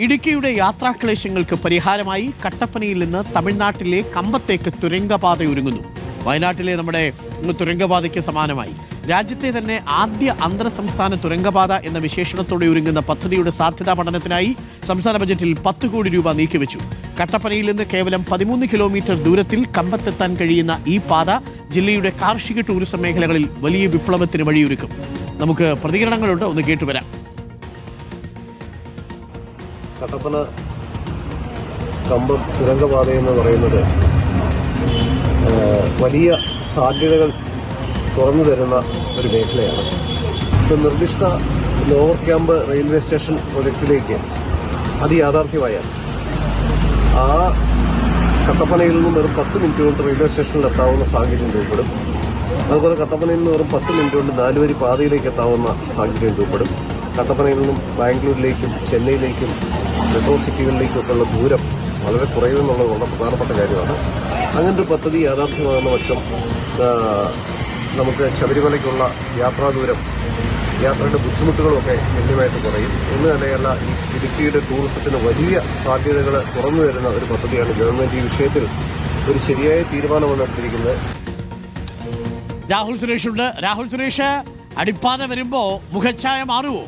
ഇടുക്കിയുടെ യാത്രാക്ലേശങ്ങൾക്ക് പരിഹാരമായി കട്ടപ്പനയിൽ നിന്ന് തമിഴ്നാട്ടിലെ കമ്പത്തേക്ക് തുരങ്കപാത ഒരുങ്ങുന്നു. വയനാട്ടിലെ നമ്മുടെ തുരങ്കപാതയ്ക്ക് സമാനമായി. രാജ്യത്തെ തന്നെ ആദ്യ അന്തർ സംസ്ഥാന തുരങ്കപാത എന്ന വിശേഷണത്തോടെ ഒരുങ്ങുന്ന പദ്ധതിയുടെ സാധ്യതാ പഠനത്തിനായി സംസ്ഥാന ബജറ്റിൽ പത്ത് കോടി രൂപ നീക്കിവെച്ചു. കട്ടപ്പനയിൽ നിന്ന് കേവലം പതിമൂന്ന് കിലോമീറ്റർ ദൂരത്തിൽ കമ്പത്തെത്താൻ കഴിയുന്ന ഈ പാത ജില്ലയുടെ കാർഷിക ടൂറിസം മേഖലകളിൽ വലിയ വിപ്ലവത്തിന് വഴിയൊരുക്കും. നമുക്ക് പ്രതികരണങ്ങളുണ്ട് ഒന്ന് കേട്ടുവരാം. കട്ടപ്പന കമ്പം തുരങ്കപാതയെന്ന് പറയുന്നത് വലിയ സാധ്യതകൾ തുറന്നു തരുന്ന ഒരു മേഖലയാണ്. ഇപ്പം നിർദ്ദിഷ്ട ലോവർ ക്യാമ്പ് റെയിൽവേ സ്റ്റേഷൻ പ്രൊജക്റ്റിലേക്ക് അത് യാഥാർത്ഥ്യമായാൽ ആ കട്ടപ്പനയിൽ നിന്ന് വെറും പത്ത് മിനിറ്റ് കൊണ്ട് റെയിൽവേ സ്റ്റേഷനിൽ എത്താവുന്ന സാഹചര്യം രൂപപ്പെടും. അതുപോലെ കട്ടപ്പനയിൽ നിന്ന് വെറും പത്ത് മിനിറ്റ് കൊണ്ട് നാലുവരി പാതയിലേക്ക് എത്താവുന്ന സാഹചര്യം രൂപപ്പെടും. കട്ടപ്പനയിൽ നിന്നും ബാംഗ്ലൂരിലേക്കും ചെന്നൈയിലേക്കും മെട്രോ സിറ്റികളിലേക്കൊക്കെയുള്ള ദൂരം വളരെ കുറയുമെന്നുള്ളത് വളരെ പ്രധാനപ്പെട്ട കാര്യമാണ്. ഒരു പദ്ധതി യാഥാർത്ഥ്യമാകുന്ന പക്ഷം നമുക്ക് ശബരിമലയ്ക്കുള്ള യാത്രാ ദൂരം യാത്രയുടെ ബുദ്ധിമുട്ടുകളൊക്കെ ഗണ്യമായിട്ട് കുറയും. എന്ന് തന്നെയല്ല ഈ ഇടുക്കിയുടെ ടൂറിസത്തിന് വലിയ സാധ്യതകൾ തുറന്നു വരുന്ന ഒരു പദ്ധതിയാണ് ഗവൺമെന്റ് ഈ വിഷയത്തിൽ ഒരു ശരിയായ തീരുമാനമാണ് എടുത്തിരിക്കുന്നത് രാഹുൽ സുരേഷ് ഉണ്ട്. രാഹുൽ സുരേഷ് അടിപ്പാത വരുമ്പോ മുഖച്ഛായ മാറുവോ?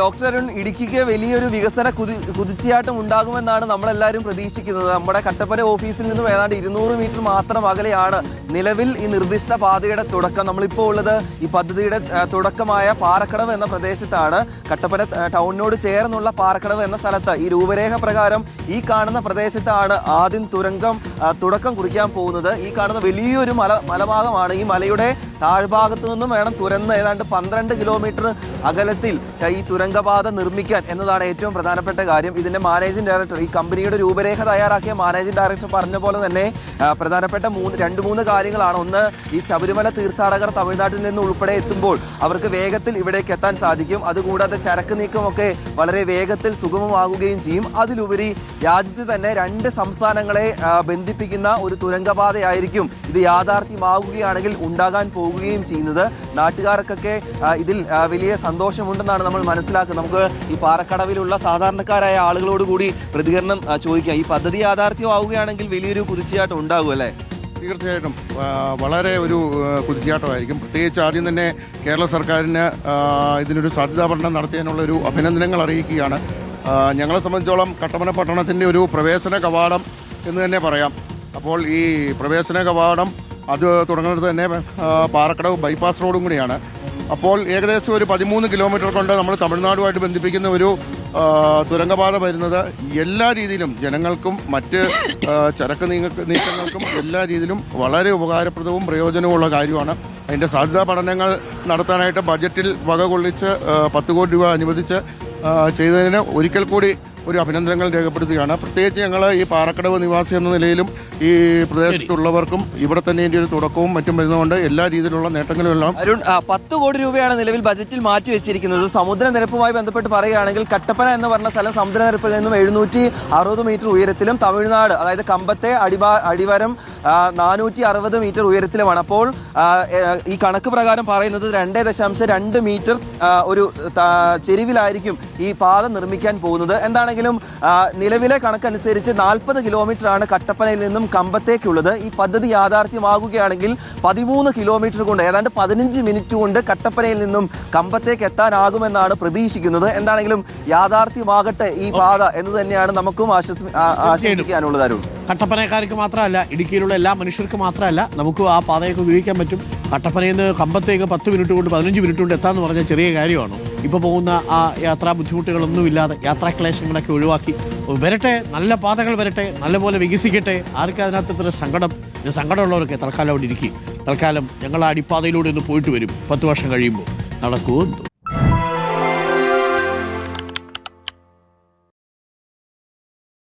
ഡോക്ടർ അരുൺ ഇടുക്കിക്ക് വലിയൊരു വികസന കുതി കുതിച്ചയാട്ടം ഉണ്ടാകുമെന്നാണ് നമ്മളെല്ലാവരും പ്രതീക്ഷിക്കുന്നത്. നമ്മുടെ കട്ടപ്പന ഓഫീസിൽ നിന്നും ഏതാണ്ട് ഇരുന്നൂറ് മീറ്റർ മാത്രം അകലെയാണ് നിലവിൽ ഈ നിർദ്ദിഷ്ട പാതയുടെ തുടക്കം. നമ്മളിപ്പോൾ ഉള്ളത് ഈ പദ്ധതിയുടെ തുടക്കമായ പാറക്കടവ് എന്ന പ്രദേശത്താണ്. കട്ടപ്പന ടൗണിനോട് ചേർന്നുള്ള പാറക്കടവ് എന്ന സ്ഥലത്ത് ഈ രൂപരേഖ പ്രകാരം ഈ കാണുന്ന പ്രദേശത്താണ് ആദ്യം തുരങ്കം തുടക്കം കുറിക്കാൻ പോകുന്നത്. ഈ കാണുന്ന വലിയൊരു മല മലഭാഗമാണ് ഈ മലയുടെ താഴ്ഭാഗത്തു നിന്നും വേണം തുരന്ന് ഏതാണ്ട് പന്ത്രണ്ട് കിലോമീറ്റർ അകലത്തിൽ ഈ തുരങ്കപാത നിർമ്മിക്കാൻ എന്നതാണ് ഏറ്റവും പ്രധാനപ്പെട്ട കാര്യം. ഇതിന്റെ മാനേജിംഗ് ഡയറക്ടർ ഈ കമ്പനിയുടെ രൂപരേഖ തയ്യാറാക്കിയ മാനേജിംഗ് ഡയറക്ടർ പറഞ്ഞ പോലെ തന്നെ പ്രധാനപ്പെട്ട മൂന്ന് രണ്ട് മൂന്ന് കാര്യങ്ങളാണ്. ഒന്ന് ഈ ശബരിമല തീർത്ഥാടകർ തമിഴ്നാട്ടിൽ നിന്ന് ഉൾപ്പെടെ എത്തുമ്പോൾ അവർക്ക് വേഗത്തിൽ ഇവിടേക്ക് എത്താൻ സാധിക്കും. അതുകൂടാതെ ചരക്ക് നീക്കമൊക്കെ വളരെ വേഗത്തിൽ സുഗമമാകുകയും ചെയ്യും. അതിലുപരി രാജ്യത്ത് തന്നെ രണ്ട് സംസ്ഥാനങ്ങളെ ബന്ധിപ്പിക്കുന്ന ഒരു തുരങ്കപാതയായിരിക്കും ഇത് യാഥാർത്ഥ്യമാകുകയാണെങ്കിൽ ഉണ്ടാകാൻ പോകുകയും ചെയ്യുന്നത്. നാട്ടുകാർക്കൊക്കെ ഇതിൽ വലിയ സന്തോഷമുണ്ടെന്നാണ് നമ്മൾ മനസ്സിലാക്കുന്നത്. നമുക്ക് ഈ പാറക്കടവിലുള്ള സാധാരണക്കാരായ ആളുകളോട് കൂടി പ്രതികരണം ചോദിക്കാം. ഈ പദ്ധതി യാഥാർത്ഥ്യമാവുകയാണെങ്കിൽ വലിയൊരു കുതിച്ചുചാട്ടം ഉണ്ടാകും അല്ലേ? തീർച്ചയായിട്ടും. വളരെ ഒരു കുതിച്ചാട്ടമായിരിക്കും പ്രത്യേകിച്ച് ആദ്യം തന്നെ കേരള സർക്കാരിന് ഇതിനൊരു സാധ്യതാ പഠനം നടത്തിയതിനുള്ള ഒരു അഭിനന്ദനങ്ങൾ അറിയിക്കുകയാണ്. ഞങ്ങളെ സംബന്ധിച്ചോളം കട്ടപ്പന പട്ടണത്തിന്റെ ഒരു പ്രവേശന കവാടം എന്ന് തന്നെ പറയാം. അപ്പോൾ ഈ പ്രവേശന കവാടം അത് തുടങ്ങുന്നത് തന്നെ പാറക്കടവ് ബൈപ്പാസ് റോഡും കൂടിയാണ്. അപ്പോൾ ഏകദേശം ഒരു പതിമൂന്ന് കിലോമീറ്റർ കൊണ്ട് നമ്മൾ തമിഴ്നാടുമായിട്ട് ബന്ധിപ്പിക്കുന്ന ഒരു തുരങ്കപാത വരുന്നത് എല്ലാ രീതിയിലും ജനങ്ങൾക്കും മറ്റ് ചരക്ക് നീക്കങ്ങൾക്കും എല്ലാ രീതിയിലും വളരെ ഉപകാരപ്രദവും പ്രയോജനവുമുള്ള കാര്യമാണ്. അതിന്റെ സാധ്യതാ പഠനങ്ങൾ നടത്താനായിട്ട് ബഡ്ജറ്റിൽ വക കൊള്ളിച്ച് പത്ത് കോടി രൂപ അനുവദിച്ച് ചെയ്തതിന് ഒരിക്കൽ കൂടി ഒരു അഭിനന്ദനങ്ങൾ രേഖപ്പെടുത്തുകയാണ്. പ്രത്യേകിച്ച് ഞങ്ങൾ ഈ പാറക്കടവ് നിവാസി എന്ന നിലയിലും ഈ പ്രദേശത്തുള്ളവർക്കും ഇവിടെ തന്നെ ഇതിന്റെ ഒരു തുടക്കവും മറ്റും വരുന്നതുകൊണ്ട് എല്ലാ രീതിയിലുള്ള നേട്ടങ്ങളും എല്ലാം അരുൺ പത്ത് കോടി രൂപയാണ് നിലവിൽ ബജറ്റിൽ മാറ്റി വെച്ചിരിക്കുന്നത്. സമുദ്രനിരപ്പുമായി ബന്ധപ്പെട്ട് പറയുകയാണെങ്കിൽ കട്ടപ്പന എന്ന് പറഞ്ഞ സ്ഥലം സമുദ്രനിരപ്പിൽ നിന്നും എഴുന്നൂറ്റി അറുപത് മീറ്റർ ഉയരത്തിലും തമിഴ്നാട് അതായത് കമ്പത്തെ അടിവാ അടിവാരം നാനൂറ്റി അറുപത് മീറ്റർ ഉയരത്തിലുമാണ്. അപ്പോൾ ഈ കണക്ക് പ്രകാരം പറയുന്നത് രണ്ട് ദശാംശം രണ്ട് മീറ്റർ ഒരു ചെരുവിലായിരിക്കും ഈ പാത നിർമ്മിക്കാൻ പോകുന്നത്. എന്താണെങ്കിലും നിലവിലെ കണക്കനുസരിച്ച് നാൽപ്പത് കിലോമീറ്റർ ആണ് കട്ടപ്പനയിൽ നിന്നും കമ്പത്തേക്കുള്ളത്. ഈ പദ്ധതി യാഥാർത്ഥ്യമാകുകയാണെങ്കിൽ പതിമൂന്ന് കിലോമീറ്റർ കൊണ്ട് ഏതാണ്ട് പതിനഞ്ച് മിനിറ്റ് കൊണ്ട് കട്ടപ്പനയിൽ നിന്നും കമ്പത്തേക്ക് എത്താനാകുമെന്നാണ് പ്രതീക്ഷിക്കുന്നത്. എന്താണെങ്കിലും യാഥാർത്ഥ്യമാകട്ടെ ഈ പാത എന്ന് തന്നെയാണ് നമുക്കും ആശ്വസി- അരുൺ. കട്ടപ്പനക്കാർക്ക് മാത്രമല്ല ഇടുക്കിയിലുള്ള എല്ലാ മനുഷ്യർക്ക് മാത്രമല്ല നമുക്ക് ആ പാതയൊക്കെ ഉപയോഗിക്കാൻ പറ്റും. കട്ടപ്പനയിൽ നിന്ന് കമ്പത്തേക്ക് പത്ത് മിനിറ്റ് കൊണ്ട് പതിനഞ്ച് മിനിറ്റ് കൊണ്ട് എത്താമെന്ന് പറഞ്ഞാൽ ചെറിയ കാര്യമാണ്. ഇപ്പോൾ പോകുന്ന ആ യാത്രാ ബുദ്ധിമുട്ടുകളൊന്നുമില്ലാതെ യാത്രാ ക്ലേശങ്ങളൊക്കെ ഒഴിവാക്കി. വരട്ടെ നല്ല പാതകൾ വരട്ടെ നല്ലപോലെ വികസിക്കട്ടെ. ആർക്കും അതിനകത്ത് ഇത്ര സങ്കടം? സങ്കടമുള്ളവരൊക്കെ തൽക്കാലം അവിടെ ഇരിക്കും. തൽക്കാലം ഞങ്ങൾ ആ അടിപ്പാതയിലൂടെ ഒന്ന് പോയിട്ട് വരും. പത്ത് വർഷം കഴിയുമ്പോൾ. നടക്കുമോ എന്തോ.